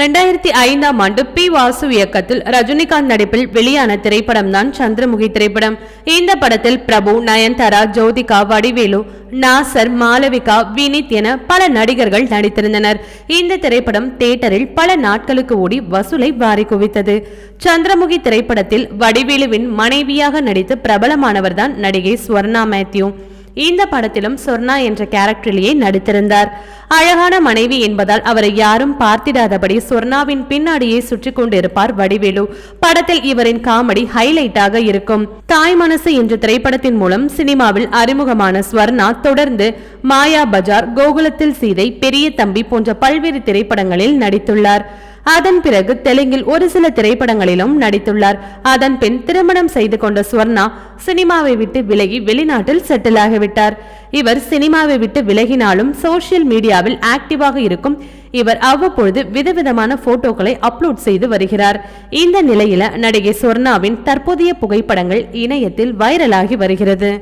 ரெண்டாயிரத்தி ஐந்தாம் ஆண்டு பி வாசு இயக்கத்தில் ரஜினிகாந்த் நடிப்பில் வெளியான திரைப்படம் தான் சந்திரமுகி திரைப்படம். இந்த படத்தில் பிரபு நயன்தாரா ஜோதிகா வடிவேலு நாசர் மாலவிகா வினித் என பல நடிகர்கள் நடித்திருந்தனர். இந்த திரைப்படம் தியேட்டரில் பல நாட்களுக்கு ஓடி வசூலை வாரி குவித்தது. சந்திரமுகி திரைப்படத்தில் வடிவேலுவின் மனைவியாக நடித்து பிரபலமானவர்தான் நடிகை ஸ்வர்ணா மேத்யூ. இந்த படத்திலும் சொர்ணா என்ற கேரக்டரிலேயே நடித்திருந்தார். அழகான மனைவி என்பதால் அவரை யாரும் பார்த்திடாதபடி சொர்ணாவின் பின்னாடியே சுற்றி கொண்டிருப்பார் வடிவேலு. படத்தில் இவரின் காமெடி ஹைலைட்டாக இருக்கும். தாய் மனசு என்ற திரைப்படத்தின் மூலம் சினிமாவில் அறிமுகமான ஸ்வர்ணா தொடர்ந்து மாயா பஜார் கோகுலத்தில் சீதை பெரிய தம்பி போன்ற பல்வேறு திரைப்படங்களில் நடித்துள்ளார். அதன் பிறகு தெலுங்கில் ஒரு சில திரைப்படங்களிலும் நடித்துள்ளார். அதன் பின் திருமணம் செய்து கொண்ட ஸ்வர்ணா சினிமாவை விட்டு விலகி வெளிநாட்டில் செட்டில் ஆகிவிட்டார். இவர் சினிமாவை விட்டு விலகினாலும் சோசியல் மீடியாவில் ஆக்டிவாக இருக்கும். இவர் அவ்வப்பொழுது விதவிதமான போட்டோக்களை அப்லோட் செய்து வருகிறார். இந்த நிலையில நடிகை சொர்ணாவின் தற்போதைய புகைப்படங்கள் இணையத்தில் வைரலாகி வருகிறது.